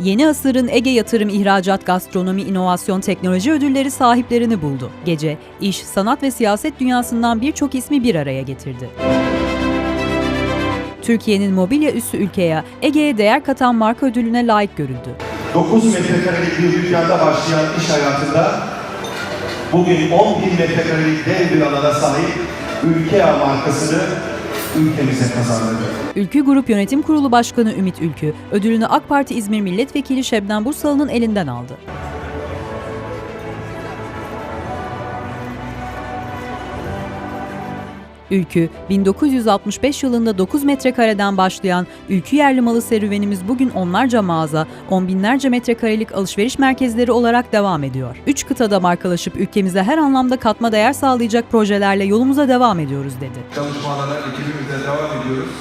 Yeni asırın Ege Yatırım İhracat Gastronomi İnovasyon Teknoloji Ödülleri sahiplerini buldu. Gece, iş, sanat ve siyaset dünyasından birçok ismi bir araya getirdi. Türkiye'nin mobilya üssü ülkeye, Ege'ye değer katan marka ödülüne layık görüldü. 9 metrekarelik bir dükkanda başlayan iş hayatında bugün 10 bin metrekarelik dev bir alana sahip Ülkea markasını ülkemize kazandırdı. Ülkü Grup Yönetim Kurulu Başkanı Ümit Ülkü, ödülünü AK Parti İzmir Milletvekili Şebnem Bursalı'nın elinden aldı. Ülkü, 1965 yılında 9 metrekareden başlayan Ülkü yerli malı serüvenimiz bugün onlarca mağaza, on binlerce metrekarelik alışveriş merkezleri olarak devam ediyor. Üç kıtada markalaşıp ülkemize her anlamda katma değer sağlayacak projelerle yolumuza devam ediyoruz dedi. Çalışmalara ekibimizle devam ediyoruz.